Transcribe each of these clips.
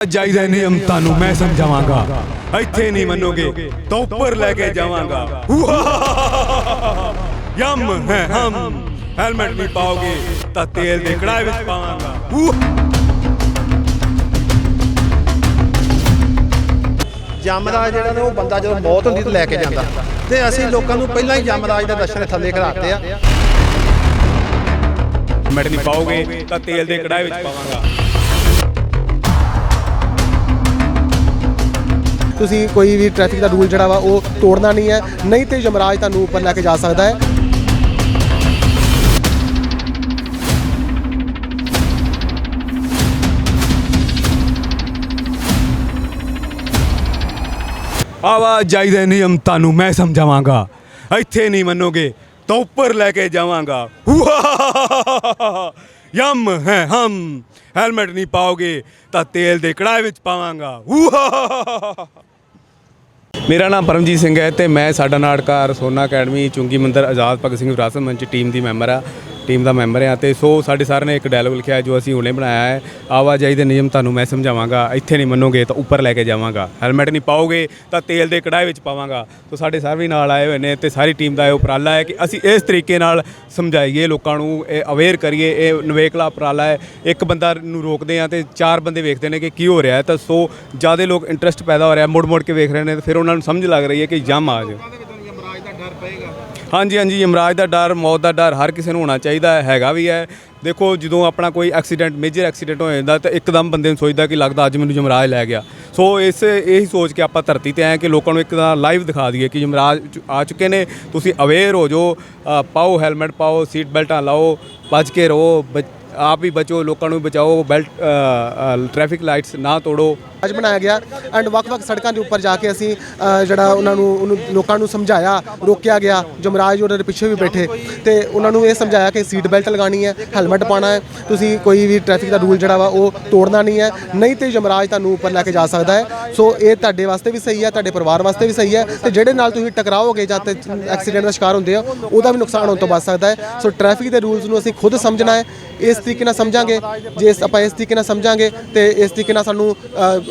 ਜਾਈਦਾ ਨਿਯਮ ਤੁਹਾਨੂੰ ਮੈਂ ਸਮਝਾਵਾਂਗਾ। ਇੱਥੇ ਨਹੀਂ ਮੰਨੋਗੇ ਤਾਂ ਉੱਪਰ ਲੈ ਕੇ ਜਾਵਾਂਗਾ। ਯਮ ਹੈ ਹਮ। ਹੈਲਮਟ ਨਹੀਂ ਪਾਓਗੇ ਤਾਂ ਤੇਲ ਦੇ ਕੜਾਏ ਵਿੱਚ ਪਾਵਾਂਗਾ। ਜਮਰਾਜ ਜਿਹੜਾ ਨਾ ਉਹ ਬੰਦਾ ਜਦੋਂ ਮੌਤ ਹੁੰਦੀ ਤੇ ਲੈ ਕੇ ਜਾਂਦਾ। ਤੇ ਅਸੀਂ ਲੋਕਾਂ ਨੂੰ ਪਹਿਲਾਂ ਹੀ ਜਮਰਾਜ ਦੇ ਦਰਸ਼ਨ ਥੱਲੇ ਕਰਾਤੇ ਆ। ਹੈਲਮਟ ਨਹੀਂ ਪਾਓਗੇ ਤਾਂ ਤੇਲ ਦੇ ਕੜਾਏ ਵਿੱਚ ਪਾਵਾਂਗਾ। ਤੁਸੀਂ ਕੋਈ ਵੀ ਟ੍ਰੈਫਿਕ ਦਾ ਰੂਲ ਜਿਹੜਾ ਵਾ ਉਹ ਤੋੜਨਾ ਨਹੀਂ ਹੈ। ਨਹੀਂ ਤੇ ਯਮਰਾਜ ਤੁਹਾਨੂੰ ਉੱਪਰ ਲੈ ਕੇ ਜਾ ਸਕਦਾ ਹੈ। ਆਵਾਜਾਈ ਦੇ ਨਿਯਮ ਤੁਹਾਨੂੰ ਮੈਂ ਸਮਝਾਵਾਂਗਾ। ਇੱਥੇ ਨਹੀਂ ਮੰਨੋਗੇ ਤਾਂ ਉੱਪਰ ਲੈ ਕੇ ਜਾਵਾਂਗਾ। ਯਮ ਹੈ ਹਮ। ਹੈਲਮਟ ਨਹੀਂ ਪਾਓਗੇ ਤਾਂ ਤੇਲ ਦੇ ਕੜਾਏ ਵਿੱਚ ਪਾਵਾਂਗਾ। ਮੇਰਾ ਨਾਮ ਪਰਮਜੀਤ ਸਿੰਘ ਹੈ ਤੇ ਮੈਂ ਸਾਡਾ ਨਾਟਕਾਰ ਸੋਨਾ ਅਕੈਡਮੀ, ਚੁੰਗੀ ਮੰਦਰ, ਆਜ਼ਾਦ ਭਗਤ ਸਿੰਘ ਵਿਰਾਸਤ ਮੰਚ ਟੀਮ ਦੀ ਮੈਂਬਰ ਆ ਟੀਮ ਦਾ ਮੈਂਬਰ ਹਾਂ ਤੇ ਸੋ ਸਾਡੇ ਸਰ ਨੇ ਇੱਕ ਡਾਇਲੋਗ ਲਿਖਿਆ ਹੈ ਜੋ ਅਸੀਂ ਹੁਣੇ ਬਣਾਇਆ ਹੈ। ਆਵਾਜਾਈ ਦੇ ਨਿਯਮ ਤੁਹਾਨੂੰ ਮੈਂ ਸਮਝਾਵਾਂਗਾ, ਇੱਥੇ ਨਹੀਂ ਮੰਨੋਗੇ ਤਾਂ ਉੱਪਰ ਲੈ ਕੇ ਜਾਵਾਂਗਾ। ਹੈਲਮਟ ਨਹੀਂ ਪਾਓਗੇ ਤਾਂ ਤੇਲ ਦੇ ਕੜਾਏ ਵਿੱਚ ਪਾਵਾਂਗਾ। ਸੋ ਸਾਡੇ ਸਰ ਵੀ ਨਾਲ ਆਏ ਹੋਏ ਨੇ ਤੇ ਸਾਰੀ ਟੀਮ ਦਾ ਇਹ ਉਪਰਾਲਾ ਹੈ ਕਿ ਅਸੀਂ ਇਸ ਤਰੀਕੇ ਨਾਲ ਸਮਝਾਈਏ ਲੋਕਾਂ ਨੂੰ, ਇਹ ਅਵੇਅਰ ਕਰੀਏ, ਇਹ ਨਵੇਕਲਾ ਉਪਰਾਲਾ ਹੈ। ਇੱਕ ਬੰਦਾ ਨੂੰ ਰੋਕਦੇ ਆ ਤੇ ਚਾਰ ਬੰਦੇ ਵੇਖਦੇ ਨੇ ਕਿ ਕੀ ਹੋ ਰਿਹਾ ਹੈ। ਤਾਂ ਸੋ ਜ਼ਿਆਦਾ ਲੋਕ ਇੰਟਰਸਟ ਪੈਦਾ ਹੋ ਰਿਹਾ ਮੁੜ ਮੁੜ ਕੇ ਵੇਖ ਰਹੇ ਨੇ ਤੇ ਫਿਰ ਉਹਨਾਂ ਨੂੰ ਸਮਝ ਲੱਗ ਰਹੀ ਹੈ ਕਿ ਜੰਮ ਆ ਜਾਓ। ਹਾਂਜੀ ਹਾਂਜੀ, ਯਮਰਾਜ ਦਾ ਡਰ, ਮੌਤ ਦਾ ਡਰ ਹਰ ਕਿਸੇ ਨੂੰ ਹੋਣਾ ਚਾਹੀਦਾ ਹੈਗਾ ਵੀ ਹੈ। ਦੇਖੋ, ਜਦੋਂ ਆਪਣਾ ਕੋਈ ਐਕਸੀਡੈਂਟ ਮੇਜਰ ਐਕਸੀਡੈਂਟ ਹੋ ਜਾਂਦਾ ਤਾਂ ਇੱਕਦਮ ਬੰਦੇ ਨੂੰ ਸੋਚਦਾ ਕਿ ਲੱਗਦਾ ਅੱਜ ਮੈਨੂੰ ਯਮਰਾਜ ਲੈ ਗਿਆ। ਸੋ ਇਸ, ਇਹੀ ਸੋਚ ਕੇ ਆਪਾਂ ਧਰਤੀ ਤੇ ਆਏ ਕਿ ਲੋਕਾਂ ਨੂੰ ਇੱਕ ਦਾ ਲਾਈਵ ਦਿਖਾ ਦਈਏ ਕਿ ਯਮਰਾਜ ਆ ਚੁੱਕੇ ਨੇ। ਤੁਸੀਂ ਅਵੇਅਰ ਹੋ ਜੋ ਪਾਓ ਹੈਲਮਟ ਪਾਓ ਸੀਟ ਬੈਲਟਾਂ ਲਾਓ, ਭੱਜ ਕੇ ਰਹੋ, ਬਚ- ਆਪ ਵੀ ਬਚੋ, ਲੋਕਾਂ ਨੂੰ ਵੀ ਬਚਾਓ, ਬੈਲਟ ਟ੍ਰੈਫਿਕ ਲਾਈਟਸ ਨਾ ਤੋੜੋ। ਅੱਜ ਬਣਾਇਆ ਗਿਆ ਐਂਡ ਵੱਖ-ਵੱਖ ਸੜਕਾਂ ਦੇ ਉੱਪਰ ਜਾ ਕੇ ਅਸੀਂ ਜਿਹੜਾ ਉਹਨਾਂ ਨੂੰ, ਉਹਨੂੰ ਲੋਕਾਂ ਨੂੰ ਸਮਝਾਇਆ, ਰੋਕਿਆ ਗਿਆ, ਜਮਰਾਜ ਦੇ ਪਿੱਛੇ ਵੀ ਬੈਠੇ ਤੇ ਉਹਨਾਂ ਨੂੰ ਇਹ ਸਮਝਾਇਆ ਕਿ ਸੀਟ ਬੈਲਟ ਲਗਾਣੀ ਹੈ ਹੈਲਮਟ ਪਾਉਣਾ ਹੈ, ਤੁਸੀਂ ਕੋਈ ਵੀ ਟ੍ਰੈਫਿਕ ਦਾ ਰੂਲ ਜਿਹੜਾ ਵਾ ਉਹ ਤੋੜਨਾ ਨਹੀਂ ਹੈ, ਨਹੀਂ ਤੇ ਜਮਰਾਜ ਤੁਹਾਨੂੰ ਉੱਪਰ ਲੈ ਕੇ ਜਾ ਸਕਦਾ ਹੈ। ਸੋ ਇਹ ਤੁਹਾਡੇ ਵਾਸਤੇ ਵੀ ਸਹੀ ਹੈ, ਤੁਹਾਡੇ ਪਰਿਵਾਰ ਵਾਸਤੇ ਵੀ ਸਹੀ ਹੈ ਤੇ ਜਿਹੜੇ ਨਾਲ ਤੁਸੀਂ ਟਕਰਾਓਗੇ ਜਾਂ ਤੇ ਐਕਸੀਡੈਂਟ ਦਾ ਸ਼ਿਕਾਰ ਹੁੰਦੇ ਹੋ ਉਹਦਾ ਵੀ ਨੁਕਸਾਨ ਹੋਣ ਤੋਂ ਬਚ ਸਕਦਾ ਹੈ। ਸੋ ਟ੍ਰੈਫਿਕ ਦੇ ਰੂਲਸ ਨੂੰ ਅਸੀਂ ਖੁਦ ਸਮਝਣਾ ਹੈ, ਇਸ ਤਰੀਕੇ ਨਾਲ ਸਮਝਾਂਗੇ, ਜੇ ਆਪਾਂ ਇਸ ਤਰੀਕੇ ਨਾਲ ਸਮਝਾਂਗੇ ਤੇ ਇਸ ਤਰੀਕੇ ਨਾਲ ਸਾਨੂੰ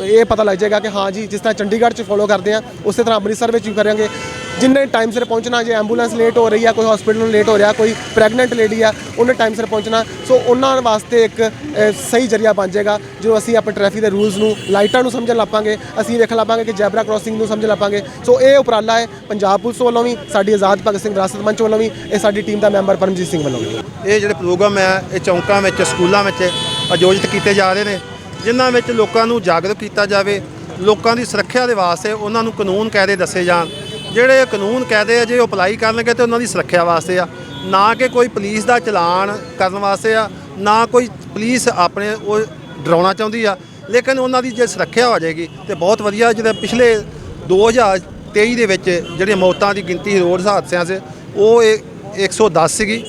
ਇਹ ਪਤਾ ਲੱਗ ਜਾਏਗਾ ਕਿ ਹਾਂ ਜੀ, ਜਿਸ ਤਰ੍ਹਾਂ ਚੰਡੀਗੜ੍ਹ 'ਚ ਫੋਲੋ ਕਰਦੇ ਆ ਉਸੇ ਤਰ੍ਹਾਂ ਅੰਮ੍ਰਿਤਸਰ ਵਿੱਚ ਵੀ ਕਰਾਂਗੇ। ਜਿੰਨੇ ਟਾਈਮ ਸਿਰ ਪਹੁੰਚਣਾ, ਜੇ ਐਂਬੂਲੈਂਸ ਲੇਟ ਹੋ ਰਹੀ ਆ, ਕੋਈ ਹਸਪੀਟਲ ਨੂੰ ਲੇਟ ਹੋ ਰਿਹਾ, ਕੋਈ ਪ੍ਰੈਗਨੈਂਟ ਲੇਡੀ ਆ, ਉਹਨੇ ਟਾਈਮ ਸਿਰ ਪਹੁੰਚਣਾ। ਸੋ ਉਹਨਾਂ ਵਾਸਤੇ ਇੱਕ ਸਹੀ ਜਰੀਆ ਬਣ ਜਾਏਗਾ, ਜੋ ਅਸੀਂ ਆਪਣੇ ਟ੍ਰੈਫਿਕ ਦੇ ਰੂਲਸ ਨੂੰ ਲਾਈਟਾਂ ਨੂੰ ਸਮਝਣ ਲੱਪਾਂਗੇ। ਅਸੀਂ ਵੇਖ ਲੱਪਾਂਗੇ ਕਿ ਜੈਬਰਾ ਕ੍ਰਾਸਿੰਗ ਨੂੰ ਸਮਝ ਲੱਪਾਂਗੇ। ਸੋ ਇਹ ਉਪਰਾਲਾ ਹੈ ਪੰਜਾਬ ਪੁਲਿਸ ਵੱਲੋਂ ਵੀ, ਸਾਡੀ ਆਜ਼ਾਦ ਭਗਤ ਸਿੰਘ ਵਿਰਾਸਤ ਮੰਚ ਵੱਲੋਂ ਵੀ, ਇਹ ਸਾਡੀ ਟੀਮ ਦਾ ਮੈਂਬਰ ਪਰਮਜੀਤ ਸਿੰਘ ਵੱਲੋਂ ਵੀ। ਇਹ ਜਿਹੜੇ ਪ੍ਰੋਗਰਾਮ ਹੈ, ਇਹ ਚੌਂਕਾਂ ਵਿੱਚ, ਸਕੂਲਾਂ ਵਿੱਚ ਆਯੋਜਿਤ ਕੀਤੇ ਜਾ ਰਹੇ ਨੇ। ਜਿਨ੍ਹਾਂ ਵਿੱਚ ਲੋਕਾਂ ਨੂੰ ਜਾਗਰੂਕ ਕੀਤਾ ਜਾਵੇ ਲੋਕਾਂ ਦੀ ਸੁਰੱਖਿਆ ਦੇ ਵਾਸਤੇ ਉਹਨਾਂ ਨੂੰ ਕਾਨੂੰਨ ਕਾਇਦੇ ਦੱਸੇ ਜਾਣ। ਜਿਹੜੇ ਕਾਨੂੰਨ ਕਾਇਦੇ ਆ ਜੇ ਉਹ ਅਪਲਾਈ ਕਰਨਗੇ ਤੇ ਉਹਨਾਂ ਦੀ ਸੁਰੱਖਿਆ ਵਾਸਤੇ ਆ। ਨਾ ਕਿ ਕੋਈ ਪੁਲਿਸ ਦਾ ਚਲਾਨ ਕਰਨ ਵਾਸਤੇ ਆ ਨਾ ਕੋਈ ਪੁਲਿਸ ਆਪਣੇ ਉਹ ਡਰਾਉਣਾ ਚਾਹੁੰਦੀ ਆ। ਲੇਕਿਨ ਉਹਨਾਂ ਦੀ ਜੇ ਸੁਰੱਖਿਆ ਹੋ ਜਾਏਗੀ ਤੇ ਬਹੁਤ ਵਧੀਆ ਜਿਹੜੇ ਪਿਛਲੇ 2023 ਦੇ ਵਿੱਚ ਜਿਹੜੀਆਂ ਮੌਤਾਂ ਦੀ ਗਿਣਤੀ ਰੋਡ ਹਾਦਸਿਆਂ 'ਚ ਉਹ ਇਹ 110 ਸੀਗੀ।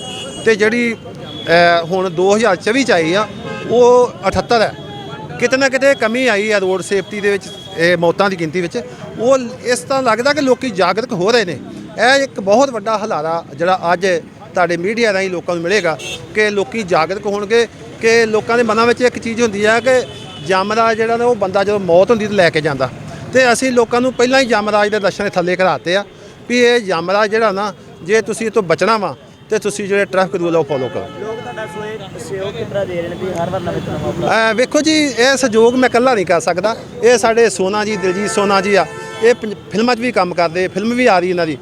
ਤੇ ਜਿਹੜੀ ਅਹ, ਹੁਣ 2024 ਚ ਆਈ ਆ ਉਹ 78 ਹੈ। ਕਿਤੇ ਨਾ ਕਿਤੇ ਕਮੀ ਆਈ ਆ ਰੋਡ ਸੇਫਟੀ ਦੇ ਵਿੱਚ, ਇਹ ਮੌਤਾਂ ਦੀ ਗਿਣਤੀ ਵਿੱਚ। ਉਹ ਇਸ ਤਰ੍ਹਾਂ ਲੱਗਦਾ ਕਿ ਲੋਕੀ ਜਾਗਰੂਕ ਹੋ ਰਹੇ ਨੇ। ਇਹ ਇੱਕ ਬਹੁਤ ਵੱਡਾ ਹਲਾਰਾ ਜਿਹੜਾ ਅੱਜ ਤੁਹਾਡੇ ਮੀਡੀਆ ਰਾਹੀਂ ਲੋਕਾਂ ਨੂੰ ਮਿਲੇਗਾ ਕਿ ਲੋਕੀ ਜਾਗਰੂਕ ਹੋਣਗੇ, ਕਿ ਲੋਕਾਂ ਦੇ ਮਨਾਂ ਵਿੱਚ ਇੱਕ ਚੀਜ਼ ਹੁੰਦੀ ਆ ਕਿ ਜਮਰਾਜ ਜਿਹੜਾ ਨਾ ਉਹ ਬੰਦਾ ਜਦੋਂ ਮੌਤ ਹੁੰਦੀ ਤੇ ਲੈ ਕੇ ਜਾਂਦਾ। ਤੇ ਅਸੀਂ ਲੋਕਾਂ ਨੂੰ ਪਹਿਲਾਂ ਹੀ ਜਮਰਾਜ ਦੇ ਦਰਸ਼ਨ ਥੱਲੇ ਕਰਾਤੇ ਆ ਵੀ ਇਹ ਜਮਰਾਜ ਜਿਹੜਾ ਨਾ, ਜੇ ਤੁਸੀਂ ਇਹ ਤੋਂ ਬਚਣਾ ਵਾ, ਤੇ ਤੁਸੀਂ ਜਿਹੜੇ ਟ੍ਰੈਫਿਕ ਰੂਲ ਆ ਉਹ ਫੋਲੋ ਕਰੋ। ਤੁਹਾਡਾ ਸੋਏ ਸਹਿਯੋਗ ਕਿਤਰਾ ਦੇ ਰਹੇ ਨੇ ਵੀ ਹਰ ਵਾਰ ਨਵੇਂ ਤੋਂ ਨਵਾਂ ਅਹ ਵੇਖੋ ਜੀ, ਇਹ ਸਹਿਯੋਗ ਮੈਂ ਇਕੱਲਾ ਨਹੀਂ ਕਰ ਸਕਦਾ। ਇਹ ਸਾਡੇ ਸੋਨਾ ਜੀ, ਦਿਲਜੀਤ ਸੋਨਾ ਜੀ ਆ। ਇਹ ਪੰਜ- ਫਿਲਮਾਂ 'ਚ ਵੀ ਕੰਮ ਕਰਦੇ, ਫਿਲਮ ਵੀ ਆ ਰਹੀ ਇਹਨਾਂ ਦੀ।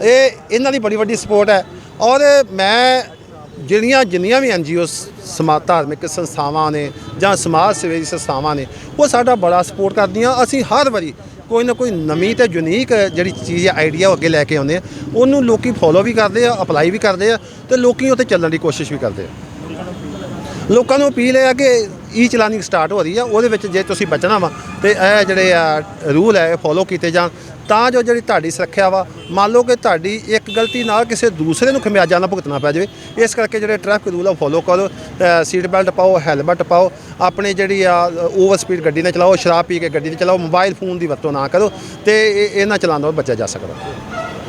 ਇਹ ਇਹਨਾਂ ਦੀ ਬੜੀ ਵੱਡੀ ਸਪੋਰਟ ਹੈ। ਔਰ ਮੈਂ ਜਿਹੜੀਆਂ, ਜਿੰਨੀਆਂ ਵੀ ਐਨਜੀਓ ਸਮਾ ਧਾਰਮਿਕ ਸੰਸਥਾਵਾਂ ਨੇ ਜਾਂ ਸਮਾਜ ਸੇਵੀ ਸੰਸਥਾਵਾਂ ਨੇ, ਉਹ ਸਾਡਾ ਬੜਾ ਸਪੋਰਟ ਕਰਦੀਆਂ। ਅਸੀਂ ਹਰ ਵਾਰੀ ਕੋਈ ਨਾ ਕੋਈ ਨਵੀਂ ਤੇ ਯੂਨੀਕ ਜਿਹੜੀ ਚੀਜ਼ ਆਈਡੀਆ ਅੱਗੇ ਲੈ ਕੇ ਆਉਂਦੇ ਆ। ਉਹਨੂੰ ਲੋਕੀ ਫੋਲੋ ਵੀ ਕਰਦੇ ਆ ਅਪਲਾਈ ਵੀ ਕਰਦੇ ਆ ਤੇ ਲੋਕੀ ਉੱਤੇ ਚੱਲਣ ਦੀ ਕੋਸ਼ਿਸ਼ ਵੀ ਕਰਦੇ ਆ। ਲੋਕਾਂ ਨੂੰ ਅਪੀਲ ਹੈ ਕਿ ਈ ਚਲਾਨਿੰਗ ਸਟਾਰਟ ਹੋ ਰਹੀ ਆ, ਉਹਦੇ ਵਿੱਚ ਜੇ ਤੁਸੀਂ ਬਚਣਾ ਵਾ ਤੇ ਇਹ ਜਿਹੜੇ ਆ ਰੂਲ ਹੈ, ਇਹ ਫੋਲੋ ਕੀਤੇ ਜਾਣ। ਤਾਂ ਜੋ ਜਿਹੜੀ ਤੁਹਾਡੀ ਸੁਰੱਖਿਆ ਵਾ, ਮੰਨ ਲਓ ਕਿ ਤੁਹਾਡੀ ਇੱਕ ਗਲਤੀ ਨਾਲ ਕਿਸੇ ਦੂਸਰੇ ਨੂੰ ਖਮਿਆਜਾ ਨਾ ਭੁਗਤਣਾ ਪੈ ਜਾਵੇ, ਇਸ ਕਰਕੇ ਜਿਹੜੇ ਟ੍ਰੈਫਿਕ ਰੂਲ ਆ ਫੋਲੋ ਕਰੋ। ਸੀਟ ਬੈਲਟ ਪਾਓ ਹੈਲਮਟ ਪਾਓ, ਆਪਣੀ ਜਿਹੜੀ ਆ ਓਵਰ ਸਪੀਡ ਗੱਡੀ ਨਾ ਚਲਾਓ, ਸ਼ਰਾਬ ਪੀ ਕੇ ਗੱਡੀ ਨਾ ਚਲਾਓ ਮੋਬਾਈਲ ਫੋਨ ਦੀ ਵਰਤੋਂ ਨਾ ਕਰੋ ਤੇ ਇਹ- ਇਹਨਾਂ ਚਲਾਉਣ ਤੋਂ ਬਚਿਆ ਜਾ ਸਕਦਾ।